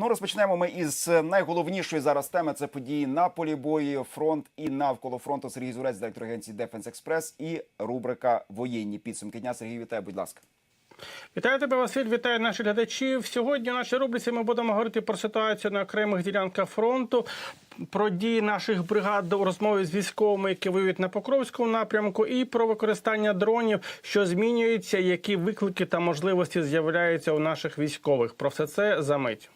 Ну розпочнемо ми із найголовнішої зараз теми. Це події на полі бою, фронт і навколо фронту. Сергій Зурець, директор агенції Дефенс Експрес і рубрика Воєнні підсумки дня. Сергій, вітаю, будь ласка. Вітаю тебе, Василь. Вітаю наших глядачів. Сьогодні в нашій рубриці ми будемо говорити про ситуацію на окремих ділянках фронту, про дії наших бригад у розмові з військовими, які воюють на Покровському напрямку, і про використання дронів, що змінюються, які виклики та можливості з'являються у наших військових. Про все це за мить.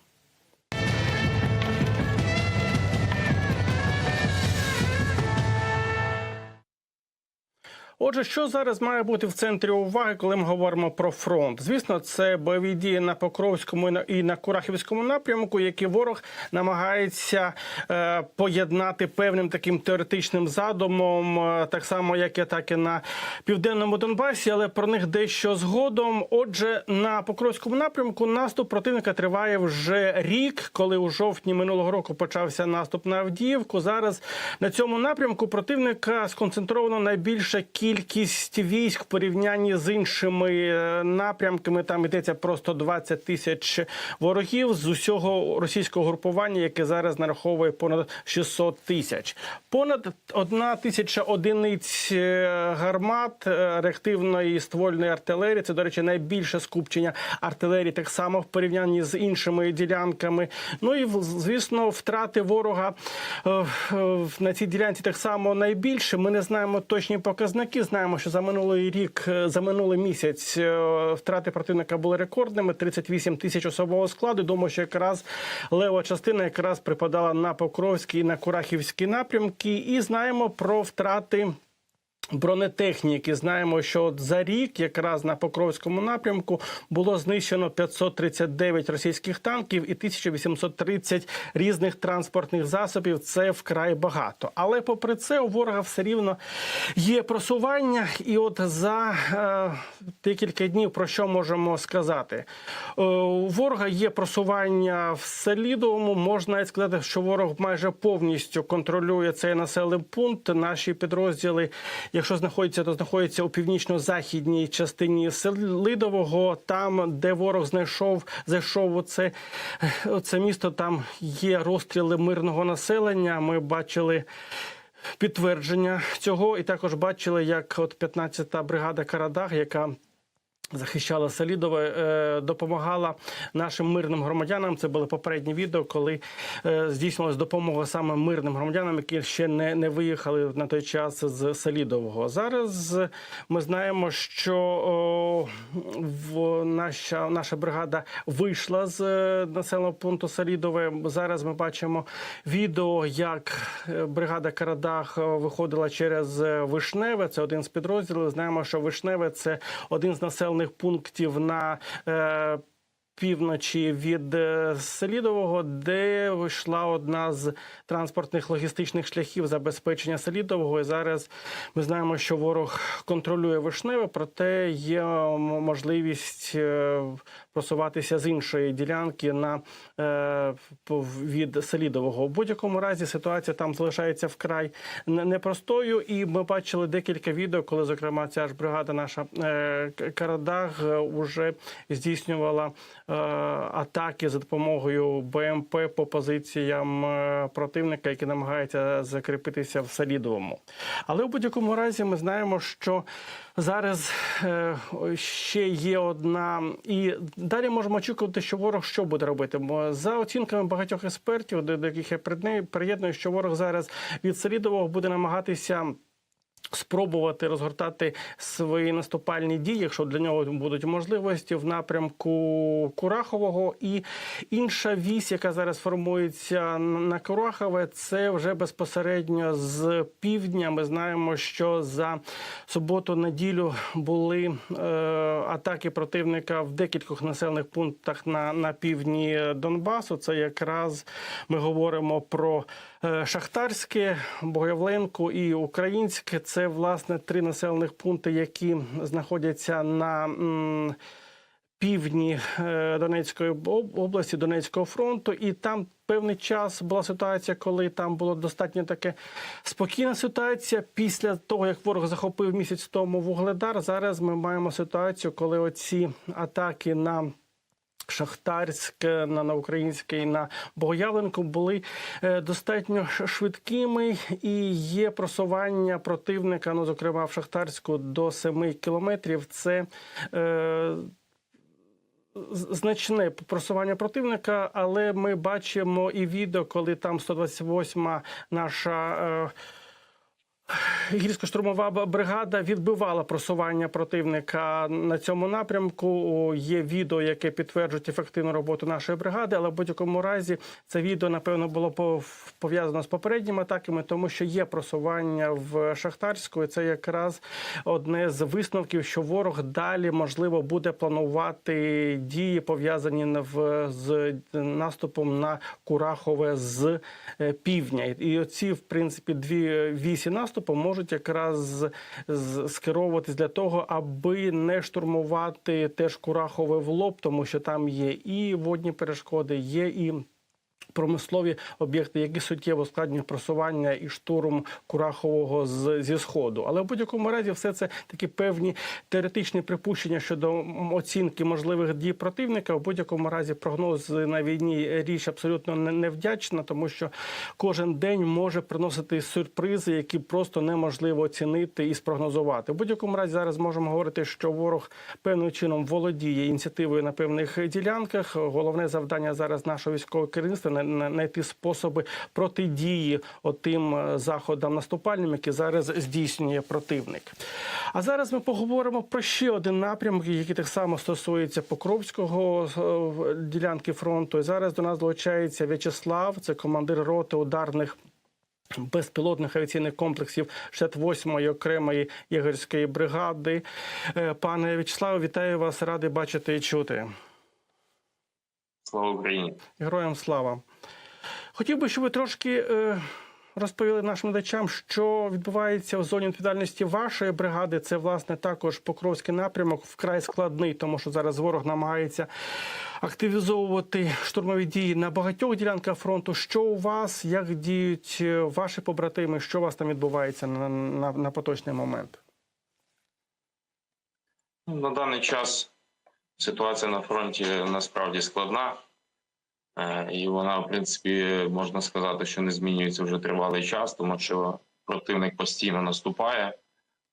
Отже, що зараз має бути в центрі уваги, коли ми говоримо про фронт? Звісно, це бойові дії на Покровському і на- Курахівському напрямку, які ворог намагається е, поєднати певним таким теоретичним задумом, е, так само як і атаки на південному Донбасі, але про них дещо згодом. Отже, на Покровському напрямку наступ противника триває вже рік, коли у жовтні минулого року почався наступ на Авдіївку. Зараз на цьому напрямку противника сконцентровано найбільша кількість військ в порівнянні з іншими е, напрямками. Там йдеться просто 20 тисяч ворогів з усього російського групування, яке зараз нараховує понад 600 тисяч. Понад одна тисяча одиниць е, гармат е, реактивної ствольної артилерії. Це, до речі, найбільше скупчення артилерії, так само в порівнянні з іншими ділянками. Ну і звісно, втрати ворога на цій ділянці так само найбільше. Ми не знаємо точні показники. Знаємо, що за минулий рік, е, за минулий місяць е, втрати противника були рекордними: 38 тисяч особового складу. Думаю, що якраз лева частина якраз припадала на Покровський і на Курахівський напрямки. І знаємо про втрати. Бронетехніки знаємо, що от за рік, якраз на Покровському напрямку, було знищено 539 російських танків і 1830 різних транспортних засобів. Це вкрай багато. Але попри це, у ворога все рівно є просування. І от за е, декілька днів про що можемо сказати? Е, у ворога є просування в Селідовому. Можна навіть сказати, що ворог майже повністю контролює цей населений пункт. Наші підрозділи, якщо знаходиться, то знаходиться у північно-західній частині Селидового, там, де ворог знайшов, зайшов у це, у це місто. Там є розстріли мирного населення. Ми бачили. Підтвердження цього, і також бачили, як от 15-та бригада Карадаг, яка захищала Селідове, е, допомагала нашим мирним громадянам. Це були попередні відео, коли е, здійснювалась допомога саме мирним громадянам, які ще не, не виїхали на той час з Селідового. Зараз ми знаємо, що о, в наша, наша бригада вийшла з е, населеного пункту Селідове. Зараз ми бачимо відео, як бригада Карадах виходила через Вишневе. Це один з підрозділів. Знаємо, що Вишневе це один з населених пунктів на е, півночі від е, Селідового, де йшла одна з транспортних логістичних шляхів забезпечення Селідового. І зараз ми знаємо, що ворог контролює Вишневе, проте є можливість е, просуватися з іншої ділянки на е, від Селідового. У будь-якому разі ситуація там залишається вкрай непростою. І ми бачили декілька відео, коли, зокрема, ця ж бригада, наша Карадаг, е, уже здійснювала атаки за допомогою БМП по позиціям е, противника, які намагаються закріпитися в Салідовому. Але у будь-якому разі ми знаємо, що зараз е, ще є одна, і далі можемо очікувати, що ворог що буде робити. Бо за оцінками багатьох експертів, до яких я приєдную, що ворог зараз від Салідового буде намагатися. Спробувати розгортати свої наступальні дії, якщо для нього будуть можливості в напрямку Курахового. І інша вісь, яка зараз формується на Курахове, це вже безпосередньо з півдня. Ми знаємо, що за суботу-неділю були е, атаки противника в декількох населених пунктах на, на півдні Донбасу. Це якраз ми говоримо про е, Шахтарське, Богоявленку і Українське. Це власне три населених пункти, які знаходяться на півдні е, Донецької області, Донецького фронту, і там певний час була ситуація, коли там було достатньо таке спокійна ситуація. Після того, як ворог захопив місяць тому вугледар, зараз ми маємо ситуацію, коли оці атаки на Шахтарськ на, на український на Богоявленку були е, достатньо швидкими, і є просування противника, ну зокрема в Шахтарську до 7 кілометрів. Це е, значне просування противника, але ми бачимо і відео, коли там 128-ма наша. Е, Гірсько-штурмова бригада відбивала просування противника на цьому напрямку. Є відео, яке підтверджує ефективну роботу нашої бригади, але в будь-якому разі це відео напевно було пов'язано з попередніми атаками, тому що є просування в Шахтарську. І це якраз одне з висновків, що ворог далі можливо буде планувати дії пов'язані в з наступом на Курахове з е, півдня. І оці, в принципі, дві вісі наступу можуть якраз скеровуватись для того, аби не штурмувати теж Курахове в лоб, тому що там є і водні перешкоди, є і. Промислові об'єкти, які суттєво складнюють просування і штурм Курахового з, зі сходу. Але в будь-якому разі все це такі певні теоретичні припущення щодо оцінки можливих дій противника. В будь-якому разі прогноз на війні річ абсолютно не- невдячна, тому що кожен день може приносити сюрпризи, які просто неможливо оцінити і спрогнозувати. В будь-якому разі зараз можемо говорити, що ворог певним чином володіє ініціативою на певних ділянках. Головне завдання зараз нашого військового керівництва знайти способи протидії отим е, заходам наступальним, які зараз здійснює противник. А зараз ми поговоримо про ще один напрямок, який так само стосується Покровського е, ділянки фронту. І зараз до нас долучається В'ячеслав, це командир роти ударних. Безпілотних авіаційних комплексів 68-ї окремої єгерської бригади. Е, Пане В'ячеславе, вітаю вас, радий бачити і чути. Слава Україні! Героям слава. Хотів би, щоб ви трошки е, розповіли нашим глядачам, що відбувається в зоні відповідальності вашої бригади. Це власне також Покровський напрямок, вкрай складний, тому що зараз ворог намагається активізовувати штурмові дії на багатьох ділянках фронту. Що у вас, як діють е, ваші побратими? Що у вас там відбувається на, на, на поточний момент? Ну, На даний час ситуація на фронті насправді складна, і вона, в принципі, можна сказати, що не змінюється вже тривалий час, тому що противник постійно наступає,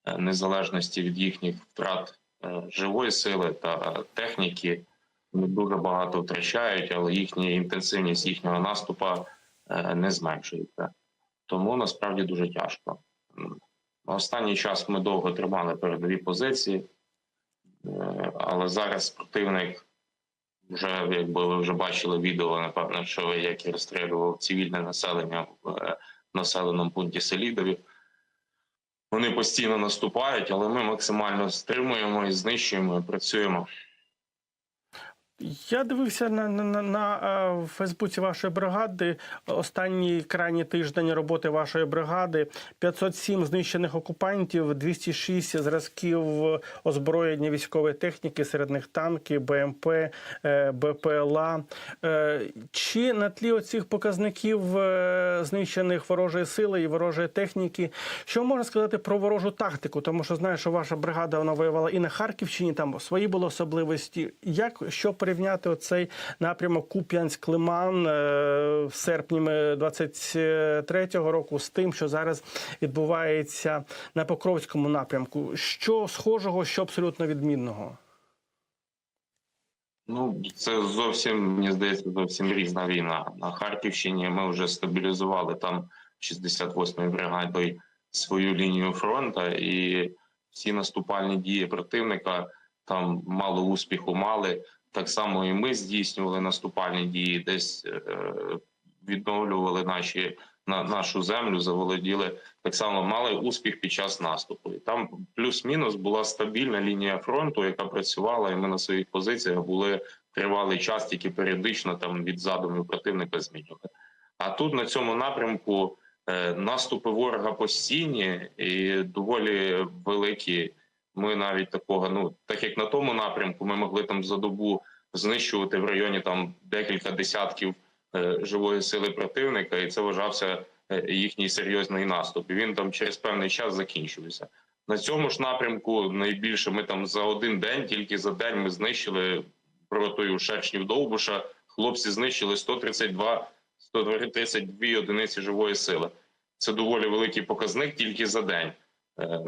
е, незалежності від їхніх втрат е, живої сили та техніки. Вони дуже багато втрачають, але їхня інтенсивність їхнього наступу е, не зменшується. Тому насправді дуже тяжко. Останній час ми довго тримали передові позиції. Е, Але зараз противник вже, якби ви вже бачили відео, напевно, що як і розстрілював цивільне населення в е, населеному пункті Селідові. Вони постійно наступають, але ми максимально стримуємо і знищуємо, і працюємо. Я дивився на, на, на, на е, Фейсбуці вашої бригади. Останній крайній тиждень роботи вашої бригади. 507 знищених окупантів, 206 зразків озброєння військової техніки, серед них танки, БМП, е, БПЛА. Е, Чи на тлі оцих показників знищених ворожої сили і ворожої техніки, що можна сказати про ворожу тактику? Тому що знаю, що ваша бригада вона воювала і на Харківщині, там свої були особливості. Як що порівняти оцей напрямок Куп'янськ-Лиман е, в серпні 23-го року з тим, що зараз відбувається на Покровському напрямку? Що схожого, що абсолютно відмінного? Ну, це зовсім, мені здається, зовсім різна війна. На Харківщині ми вже стабілізували там 68-ї бригадою свою лінію фронту, і всі наступальні дії противника там мало успіху мали. Так само і ми здійснювали наступальні дії, десь е, відновлювали наші на нашу землю, заволоділи так само мали успіх під час наступу. І там плюс-мінус була стабільна лінія фронту, яка працювала, і ми на своїх позиціях були тривалий час, тільки періодично там від задумів противника змінювали. А тут на цьому напрямку е, наступи ворога постійні і доволі великі. Ми навіть такого, ну так як на тому напрямку, ми могли там за добу знищувати в районі там декілька десятків е, живої сили противника, і це вважався е, їхній серйозний наступ. І він там через певний час закінчився. На цьому ж напрямку найбільше ми там за один день, тільки за день ми знищили ротою шершнів Довбуша хлопці знищили 132 132 одиниці живої сили. Це доволі великий показник тільки за день. Е,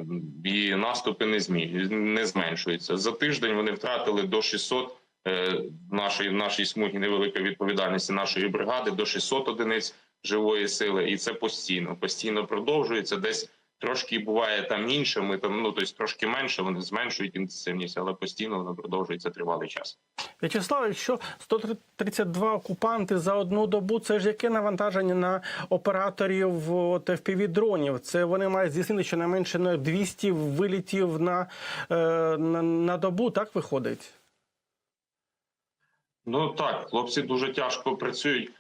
І наступи не змі не зменшуються. За тиждень вони втратили до 600 е, нашої нашій смугі невеликої відповідальності нашої бригади до 600 одиниць живої сили, і це постійно постійно продовжується. Десь трошки буває там інше. Ми там ну тобто трошки менше. Вони зменшують інтенсивність, але постійно воно продовжується тривалий час. В'ячеслав, якщо 132 окупанти за одну добу, це ж яке навантаження на операторів fpv дронів? Це вони мають здійснити щонайменше ну, 200 вилітів на, е, на, на добу, так виходить? Ну так, хлопці дуже тяжко працюють.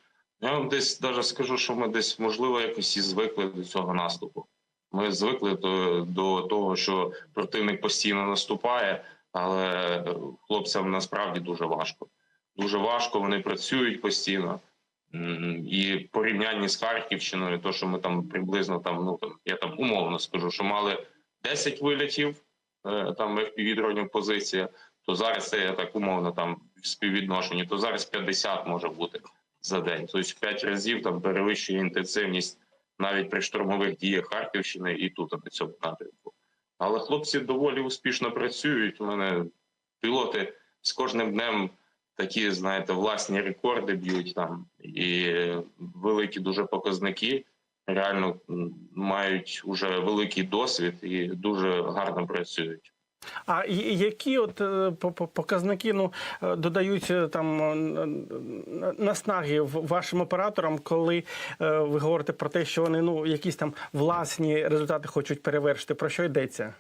Я вам десь навіть скажу, що ми десь можливо якось і звикли до цього наступу. Ми звикли до, до того, що противник постійно наступає, але хлопцям насправді дуже важко. Дуже важко, вони працюють постійно. І порівнянні з Харківщиною, то що ми там приблизно там, ну там я там умовно скажу, що мали 10 вилітів е, там fpv дронів позиція, то зараз це я так умовно там в співвідношенні, то зараз 50 може бути за день. Тобто в 5 разів там перевищує інтенсивність навіть при штурмових діях Харківщини і тут на цьому напрямку. Але хлопці доволі успішно працюють. У мене пілоти з кожним днем такі, знаєте, власні рекорди б'ють там і великі дуже показники. Реально мають уже великий досвід і дуже гарно працюють. А які от е, по- по- показники ну, е, додаються там е, наснаги вашим операторам, коли ви говорите про те, що вони ну, якісь там власні результати хочуть перевершити? Про що йдеться?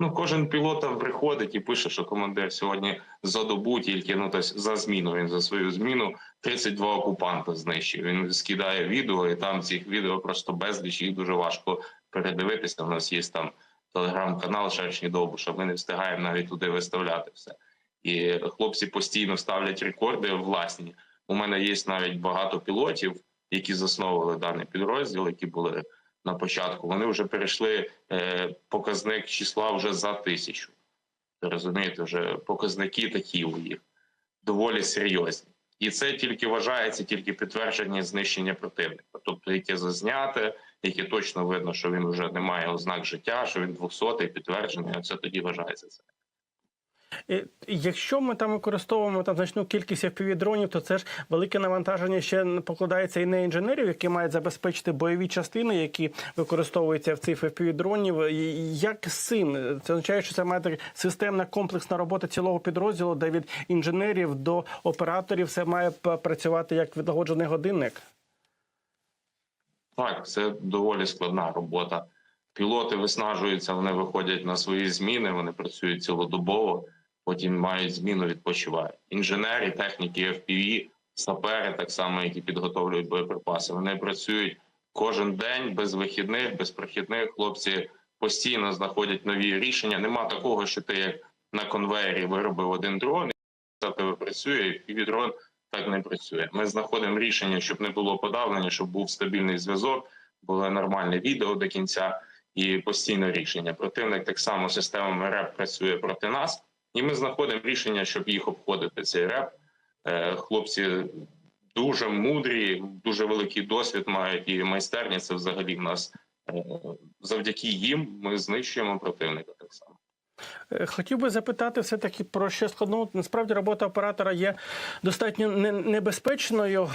Ну, кожен пілот там приходить і пише, що командир сьогодні за добу тільки ну тобто за зміну. Він за свою зміну 32 окупанта знищив. Він скидає відео, і там цих відео просто безліч, їх дуже важко передивитися. У нас є там телеграм-канал Шершні Довбуша. Ми не встигаємо навіть туди виставляти все. І хлопці постійно ставлять рекорди власні. У мене є навіть багато пілотів, які засновували даний підрозділ, які були на початку. Вони вже перейшли е, показник числа вже за тисячу. Розумієте, вже показники такі у їх доволі серйозні. І це тільки вважається тільки підтвердження знищення противника, тобто яке зазняте, яке точно видно, що він вже не має ознак життя, що він 200-й, підтвердження. Це тоді вважається це. Якщо ми там використовуємо там значну кількість FPV-дронів, то це ж велике навантаження ще покладається і на інженерів, які мають забезпечити бойові частини, які використовуються в цих FPV-дронів. Як з цим? Це означає, що це має системна комплексна робота цілого підрозділу, де від інженерів до операторів все має працювати як відлагоджений годинник. Так, це доволі складна робота. Пілоти виснажуються, вони виходять на свої зміни, вони працюють цілодобово, потім мають зміну, відпочивають. Інженери, техніки FPV, сапери, так само, які підготовлюють боєприпаси. Вони працюють кожен день без вихідних, без прохідних. Хлопці постійно знаходять нові рішення. Нема такого, що ти як на конвеєрі виробив один дрон, і це тебе працює, і дрон так не працює. Ми знаходимо рішення, щоб не було подавлення, щоб був стабільний зв'язок, було нормальне відео до кінця і постійне рішення. Противник так само системами РЕП працює проти нас, і ми знаходимо рішення, щоб їх обходити. Цей РЕП. Е, Хлопці дуже мудрі, дуже великий досвід мають і майстерні. Це взагалі в нас е, завдяки їм ми знищуємо противника так само. Е, Хотів би запитати все таки про ще складну. Насправді робота оператора є достатньо небезпечною.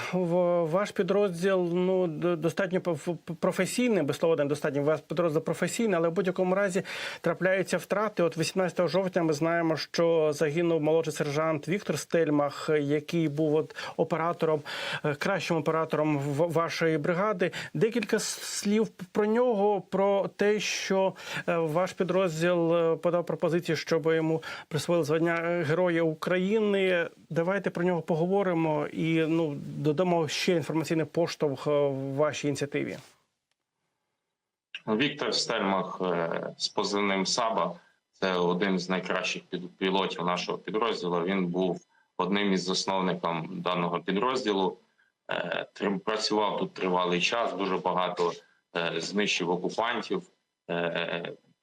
Ваш підрозділ ну достатньо проф- професійний, без слова недостатньо. Ваш підрозділ професійний, але в будь-якому разі трапляються втрати. От 18 жовтня ми знаємо, що загинув молодший сержант Віктор Стельмах, який був от оператором, е, кращим оператором вашої бригади. Декілька слів про нього, про те, що е, ваш підрозділ подав пропозицію, щоб йому присвоїли звання е, Героя України. Давайте про нього поговоримо і ну додамо ще інформаційний поштовх е, в вашій ініціативі. Віктор Стельмах е, з позивним Саба це один з найкращих пілотів нашого підрозділу. Він був одним із засновників даного підрозділу. Працював тут тривалий час, дуже багато знищив окупантів.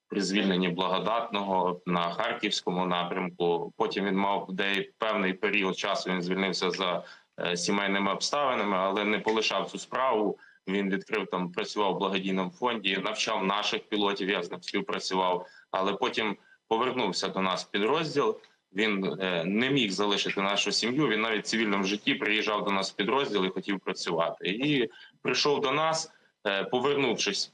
При звільненні благодатного на харківському напрямку. Потім він мав де певний період часу. Він звільнився за е, сімейними обставинами, але не полишав цю справу. Він відкрив там, працював в благодійному фонді, навчав наших пілотів. Я з ним співпрацював, але потім повернувся до нас підрозділ. Він е, не міг залишити нашу сім'ю. Він навіть в цивільному житті приїжджав до нас в підрозділ і хотів працювати. І прийшов до нас, е, повернувшись,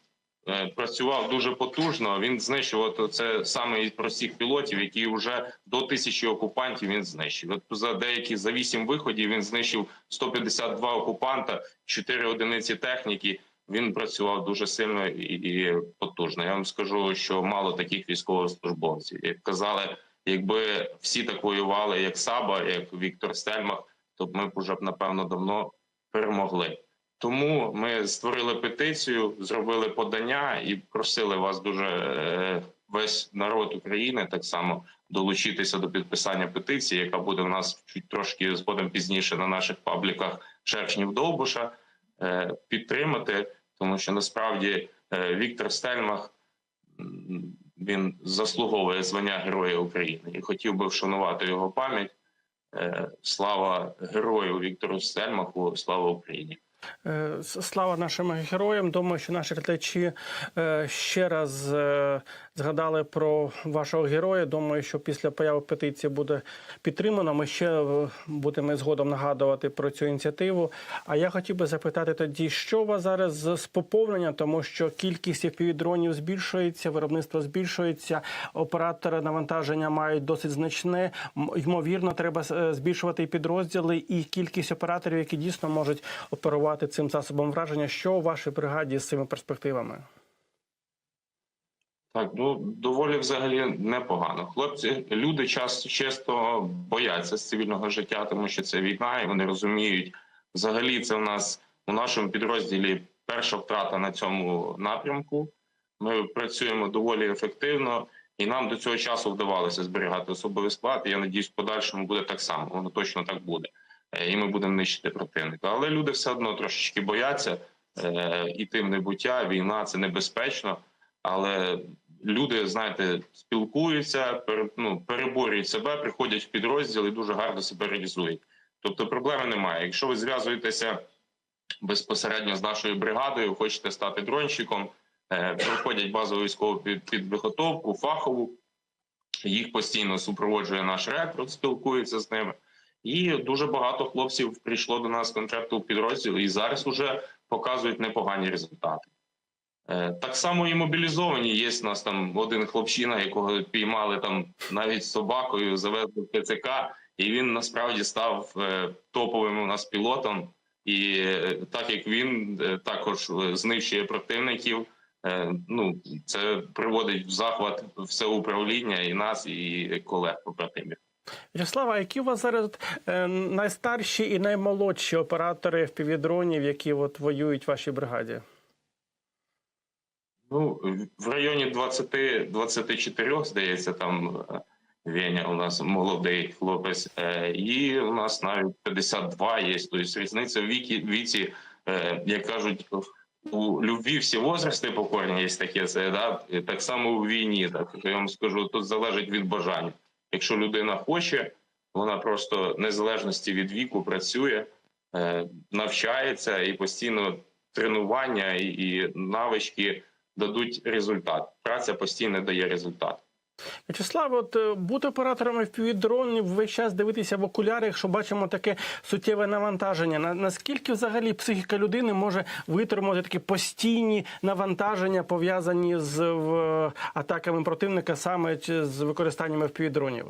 працював дуже потужно. Він знищував це саме із простих пілотів, які вже до тисячі окупантів він знищив. От за деякі за вісім виходів він знищив 152 окупанта, 4 одиниці техніки. Він працював дуже сильно і, і потужно. Я вам скажу, що мало таких військовослужбовців. Як казали, якби всі так воювали, як Саба, як Віктор Стельмах, то ми б уже б напевно давно перемогли. Тому ми створили петицію, зробили подання і просили вас дуже е, весь народ України так само долучитися до підписання петиції, яка буде в нас чуть трошки згодом пізніше на наших пабліках Шершнів Довбуша. е, Підтримати, тому що насправді е, Віктор Стельмах він заслуговує звання Героя України і хотів би вшанувати його пам'ять. Слава герою Віктору Стельмаху, слава Україні. Е, Слава нашим героям. Думаю, що наші глядачі е, ще раз е, згадали про вашого героя. Думаю, що після появи петиції буде підтримано. Ми ще будемо згодом нагадувати про цю ініціативу. А я хотів би запитати тоді, що у вас зараз з поповненням, тому що кількість FPV-дронів збільшується, виробництво збільшується, оператори навантаження мають досить значне. Ймовірно, треба збільшувати і підрозділи, і кількість операторів, які дійсно можуть оперувати цим засобом враження. Що у вашій бригаді з цими перспективами? Так, ну доволі взагалі непогано. Хлопці, люди часто часто бояться з цивільного життя, тому що це війна, і вони розуміють. Взагалі, це в нас у нашому підрозділі перша втрата на цьому напрямку. Ми працюємо доволі ефективно, і нам до цього часу вдавалося зберігати особовий склад. Я надіюсь, в подальшому буде так само. Воно точно так буде. Е, І ми будемо нищити противника. Але люди все одно трошечки бояться е, іти в небуття. Війна це небезпечно, але люди, знаєте, спілкуються, ну, переборюють себе, приходять в підрозділ і дуже гарно себе реалізують. Тобто проблеми немає. Якщо ви зв'язуєтеся безпосередньо з нашою бригадою, хочете стати дронщиком, е, проходять базову військову під, підготовку, фахову. Їх постійно супроводжує наш рекрут, спілкується з ними. І дуже багато хлопців прийшло до нас контракту в підрозділ і зараз вже показують непогані результати. Е, Так само і мобілізовані. Є у нас там один хлопчина, якого піймали там навіть собакою, завезли в ТЦК, і він насправді став е, топовим у нас пілотом. І е, так як він також знищує противників, ну це приводить в захват все управління і нас, і колег побратимів. Вячеслава, які у вас зараз е, найстарші і наймолодші оператори FPV-дронів, які от воюють в вашій бригаді? Ну, в районі 20-24, здається, там е, Веня у нас молодий хлопець, е, і у нас навіть 52 є. Тобто різниця в віці, віці як кажуть, у любві всі возрасти покорні є таке, це да? Так само у війні. Так я вам скажу, тут залежить від бажання. Якщо людина хоче, вона просто незалежності від віку працює, е, навчається і постійно тренування і, і навички дадуть результат. Праця постійно дає результат. Вячеслав, от е, бути оператором FPV-дронів весь час дивитися в окуляри, якщо бачимо таке суттєве навантаження. На, наскільки взагалі психіка людини може витримати такі постійні навантаження, пов'язані з в, атаками противника саме з використанням FPV-дронів?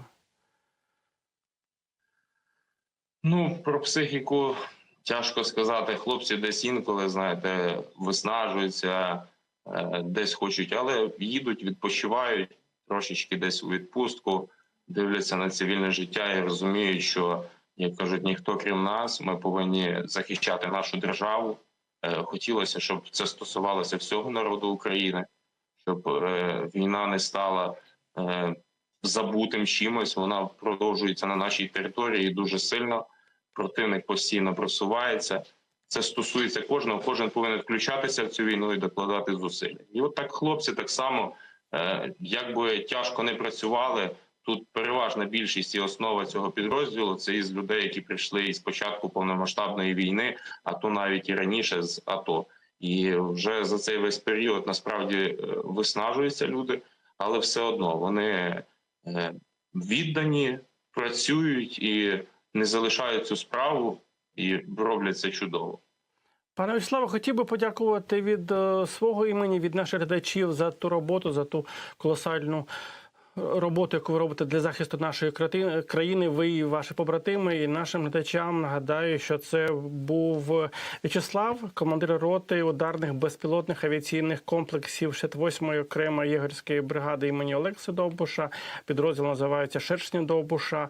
Ну про психіку тяжко сказати. Хлопці десь інколи знаєте виснажуються, е, десь хочуть, але їдуть, відпочивають трошечки десь у відпустку, дивляться на цивільне життя і розуміють, що як кажуть, ніхто крім нас, ми повинні захищати нашу державу. Е, Хотілося, щоб це стосувалося всього народу України, щоб е, війна не стала е, забутим чимось. Вона продовжується на нашій території дуже сильно. Противник постійно просувається. Це стосується кожного. Кожен повинен включатися в цю війну і докладати зусилля. І от так хлопці так само Як би тяжко не працювали, тут переважна більшість і основа цього підрозділу це із людей, які прийшли із початку повномасштабної війни, а то навіть і раніше з АТО. І вже за цей весь період насправді е, виснажуються люди, але все одно вони е, віддані, працюють і не залишають цю справу, і роблять це чудово. Пане Вячеславе, хотів би подякувати від е, свого імені, від наших глядачів за ту роботу, за ту колосальну роботу, яку ви робите для захисту нашої країни. Ви і ваші побратими, і нашим глядачам нагадаю, що це був В'ячеслав, командир роти ударних безпілотних авіаційних комплексів 68-ї окремої єгорської бригади імені Олекси Довбуша. Підрозділ називається Шершні Довбуша.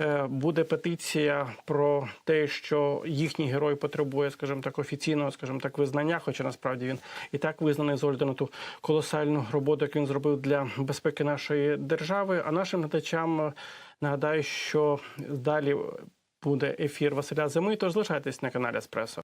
Е, Буде петиція про те, що їхній герой потребує, скажімо так, офіційного, скажімо так, визнання, хоча насправді він і так визнаний з огляду на ту колосальну роботу, яку він зробив для безпеки нашої держави. А нашим глядачам е, нагадаю, що далі буде ефір Василя Зими. Тож залишайтесь на каналі Еспресо.